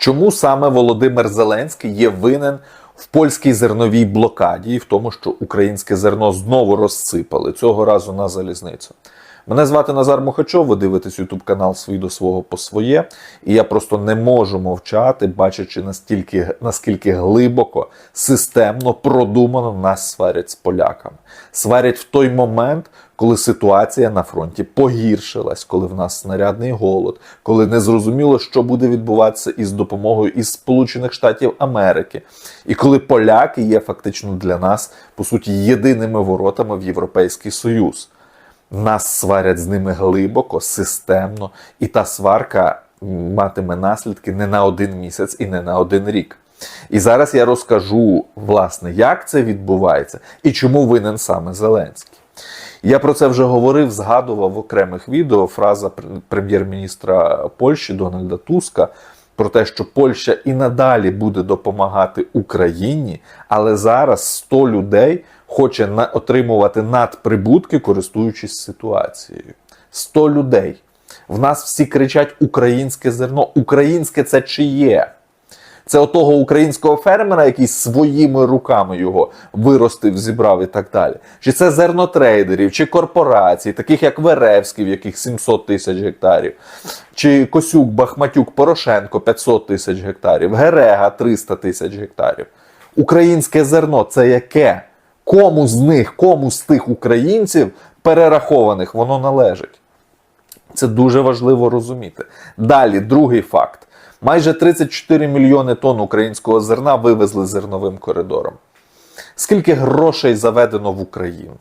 Чому саме Володимир Зеленський є винен в польській зерновій блокаді і в тому, що українське зерно знову розсипали цього разу на залізницю? Мене звати Назар Мухачов, ви дивитесь ютуб канал свій до свого по своє, і я просто не можу мовчати, бачачи настільки, наскільки глибоко, системно, продумано нас сварять з поляками. Сварять в той момент, коли ситуація на фронті погіршилась, коли в нас снарядний голод, коли не зрозуміло, що буде відбуватися із допомогою із Сполучених Штатів Америки, і коли поляки є фактично для нас по суті єдиними воротами в Європейський Союз. Нас сварять з ними глибоко, системно, і та сварка матиме наслідки не на один місяць і не на один рік. І зараз я розкажу, власне, як це відбувається і чому винен саме Зеленський. Я про це вже говорив, згадував в окремих відео фраза пр- прем'єр-міністра Польщі Дональда Туска про те, що Польща і надалі буде допомагати Україні, але зараз 100 людей хоче отримувати надприбутки, користуючись ситуацією. 100 людей. В нас всі кричать українське зерно. Українське це чиє? Це отого українського фермера, який своїми руками його виростив, зібрав і так далі. Чи це зернотрейдерів, чи корпорацій, таких як Веревський, в яких 700 тисяч гектарів, чи Косюк, Бахматюк, Порошенко 500 тисяч гектарів, Герега 300 тисяч гектарів. Українське зерно це яке? Кому з них, кому з тих українців перерахованих воно належить? Це дуже важливо розуміти. Далі, другий факт: майже 34 мільйони тонн українського зерна вивезли зерновим коридором. Скільки грошей заведено в Україну?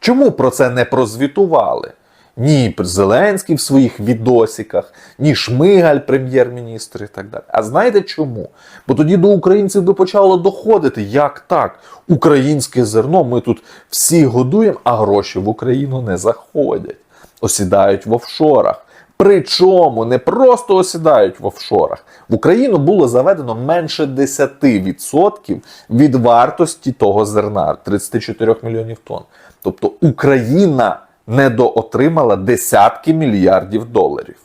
Чому про це не прозвітували? Ні Зеленський в своїх відосиках, ні Шмигаль, прем'єр-міністр і так далі. А знаєте чому? Бо тоді до українців би почало доходити, як так? Українське зерно ми тут всі годуємо, а гроші в Україну не заходять, осідають в офшорах. Причому не просто осідають в офшорах. В Україну було заведено менше 10% від вартості того зерна 34 мільйонів тонн. Тобто Україна недоотримала десятки мільярдів доларів.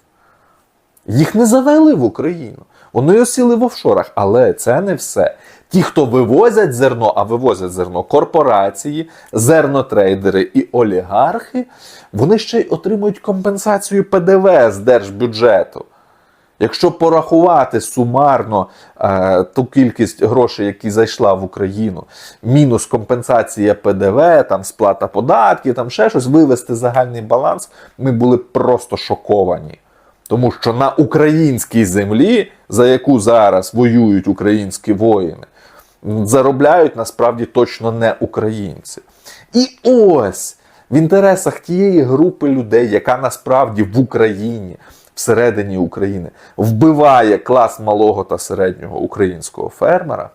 Їх не завели в Україну. Вони осіли в офшорах, але це не все. Ті, хто вивозять зерно, а вивозять зерно корпорації, зернотрейдери і олігархи, вони ще й отримують компенсацію ПДВ з держбюджету. Якщо порахувати сумарно е, ту кількість грошей, які зайшла в Україну, мінус компенсація ПДВ, там сплата податків, там ще щось, вивести загальний баланс, ми були просто шоковані. Тому що на українській землі, за яку зараз воюють українські воїни, заробляють насправді точно не українці. І ось в інтересах тієї групи людей, яка насправді в Україні, всередині України, вбиває клас малого та середнього українського фермера.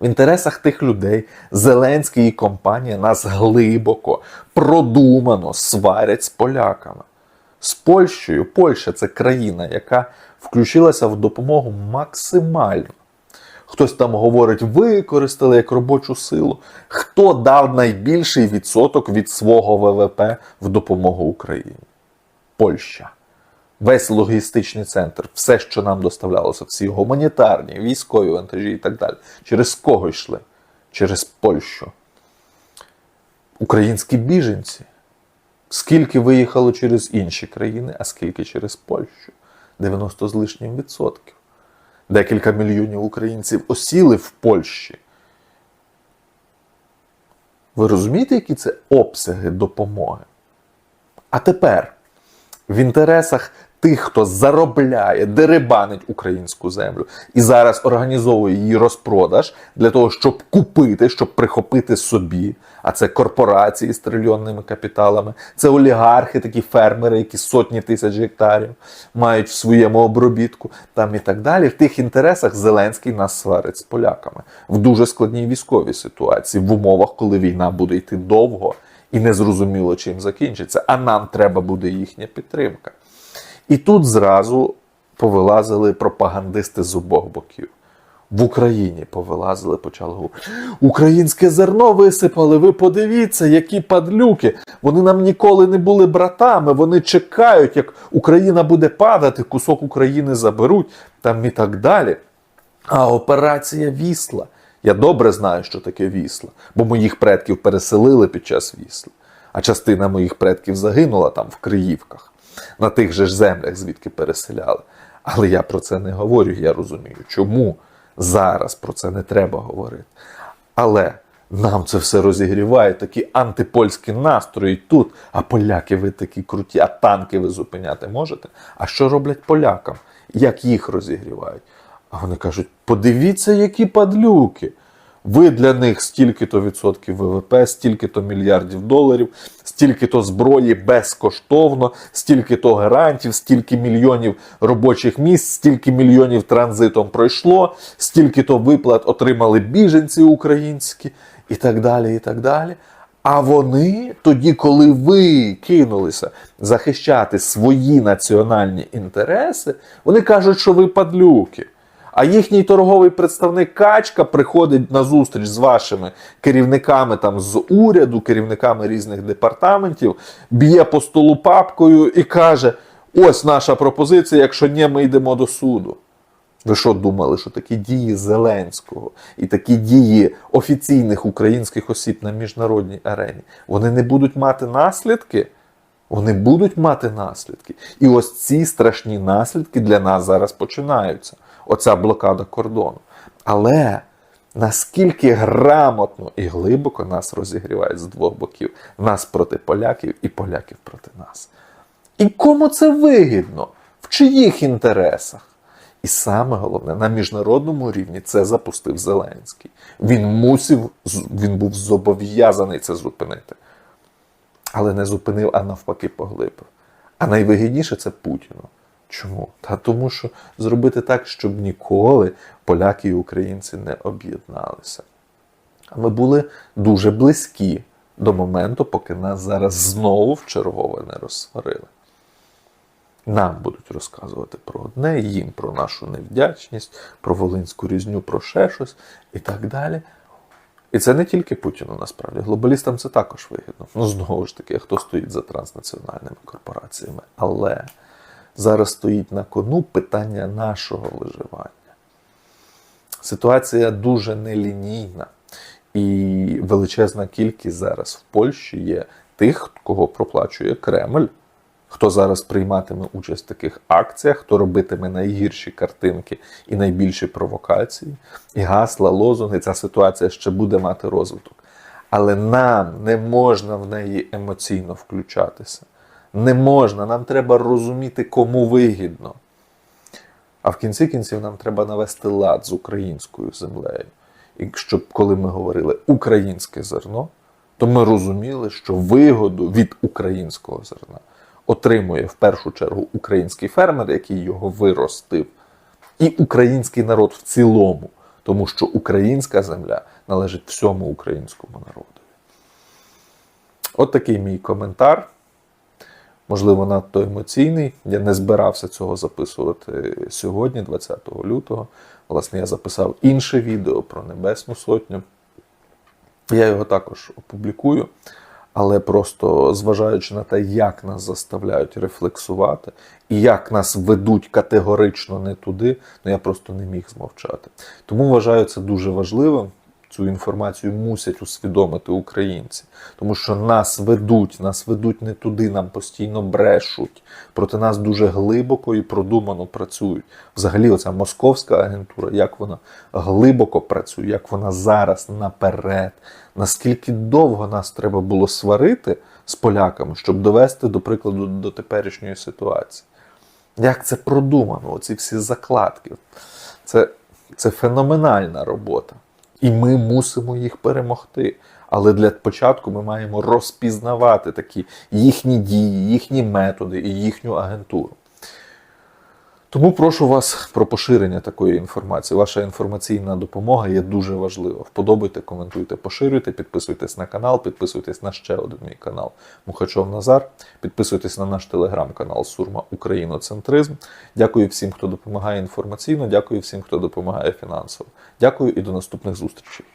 В інтересах тих людей Зеленський і компанія нас глибоко, продумано сварять з поляками. З Польщею. Польща це країна, яка включилася в допомогу максимально. Хтось там говорить, використали як робочу силу. Хто дав найбільший відсоток від свого ВВП в допомогу Україні? Польща. Весь логістичний центр, все, що нам доставлялося, всі гуманітарні, військові вантажі і так далі. Через кого йшли? Через Польщу. Українські біженці. Скільки виїхало через інші країни, а скільки через Польщу? 90 з лишнім відсотків. Декілька мільйонів українців осіли в Польщі. Ви розумієте, які це обсяги допомоги? А тепер в інтересах тих, хто заробляє, дерибанить українську землю і зараз організовує її розпродаж для того, щоб купити, щоб прихопити собі. А це корпорації з трильйонними капіталами, це олігархи, такі фермери, які сотні тисяч гектарів мають в своєму обробітку, там і так далі. В тих інтересах Зеленський нас сварить з поляками в дуже складній військовій ситуації, в умовах, коли війна буде йти довго і незрозуміло чим закінчиться. А нам треба буде їхня підтримка. І тут зразу повилазили пропагандисти з обох боків. в Україні повилазили, почали говорити. Українське зерно висипали. Ви подивіться, які падлюки. Вони нам ніколи не були братами. Вони чекають, як Україна буде падати, кусок України заберуть там і так далі. А операція Вісла. Я добре знаю, що таке Вісла, бо моїх предків переселили під час Вісли. А частина моїх предків загинула там в Криївках, на тих же ж землях, звідки переселяли. Але я про це не говорю, я розумію, чому зараз про це не треба говорити. Але нам це все розігріває, такі антипольські настрої тут. А поляки ви такі круті, а танки ви зупиняти можете. А що роблять полякам? Як їх розігрівають? А вони кажуть: подивіться, які падлюки. Ви для них стільки-то відсотків ВВП, стільки-то мільярдів доларів, стільки-то зброї безкоштовно, стільки-то гарантів, стільки мільйонів робочих місць, стільки мільйонів транзитом пройшло, стільки-то виплат отримали біженці українські, і так далі. і так далі. А вони тоді, коли ви кинулися захищати свої національні інтереси, вони кажуть, що ви падлюки. А їхній торговий представник Качка приходить на зустріч з вашими керівниками там з уряду, керівниками різних департаментів, б'є по столу папкою і каже: ось наша пропозиція, якщо ні, ми йдемо до суду. Ви що думали, що такі дії Зеленського і такі дії офіційних українських осіб на міжнародній арені, вони не будуть мати наслідки? Вони будуть мати наслідки. І ось ці страшні наслідки для нас зараз починаються. Оця блокада кордону. Але наскільки грамотно і глибоко нас розігрівають з двох боків: нас проти поляків і поляків проти нас. І кому це вигідно? В чиїх інтересах? І саме головне, на міжнародному рівні це запустив Зеленський. Він мусив, він був зобов'язаний це зупинити. Але не зупинив, а навпаки поглибив. А найвигідніше це Путіну. Чому? Та тому, що зробити так, щоб ніколи поляки і українці не об'єдналися. Ми були дуже близькі до моменту, поки нас зараз знову в чергове не розсварили. Нам будуть розказувати про одне, їм про нашу невдячність, про волинську різню, про ще щось і так далі. І це не тільки Путіну насправді. Глобалістам це також вигідно. Ну, знову ж таки, хто стоїть за транснаціональними корпораціями. Але зараз стоїть на кону питання нашого виживання. Ситуація дуже нелінійна. І величезна кількість зараз в Польщі є тих, кого проплачує Кремль, хто зараз прийматиме участь в таких акціях, хто робитиме найгірші картинки і найбільші провокації, і гасла, лозунги. Ця ситуація ще буде мати розвиток. Але нам не можна в неї емоційно включатися. Не можна, нам треба розуміти, кому вигідно. А в кінці кінців нам треба навести лад з українською землею. І щоб коли ми говорили українське зерно, то ми розуміли, що вигоду від українського зерна отримує в першу чергу український фермер, який його виростив, і український народ в цілому, тому що українська земля належить всьому українському народу. От такий мій коментар. Можливо, надто емоційний. Я не збирався цього записувати сьогодні, 20 лютого. Власне, я записав інше відео про Небесну Сотню. Я його також опублікую, але просто зважаючи на те, як нас заставляють рефлексувати і як нас ведуть категорично не туди, ну я просто не міг змовчати. Тому вважаю це дуже важливим. Цю інформацію мусять усвідомити українці, тому що нас ведуть, нас ведуть не туди, нам постійно брешуть. Проти нас дуже глибоко і продумано працюють. Взагалі, оця московська агентура, як вона глибоко працює, як вона зараз наперед. Наскільки довго нас треба було сварити з поляками, щоб довести, до прикладу, до теперішньої ситуації. Як це продумано? Оці всі закладки. Це, Це феноменальна робота. І ми мусимо їх перемогти. Але для початку ми маємо розпізнавати такі їхні дії, їхні методи і їхню агентуру. Тому прошу вас про поширення такої інформації. Ваша інформаційна допомога є дуже важлива. Вподобайте, коментуйте, поширюйте, підписуйтесь на канал, підписуйтесь на ще один мій канал Мухачов Назар. Підписуйтесь на наш телеграм-канал Сурма Україноцентризм. Дякую всім, хто допомагає інформаційно. Дякую всім, хто допомагає фінансово. Дякую і до наступних зустрічей.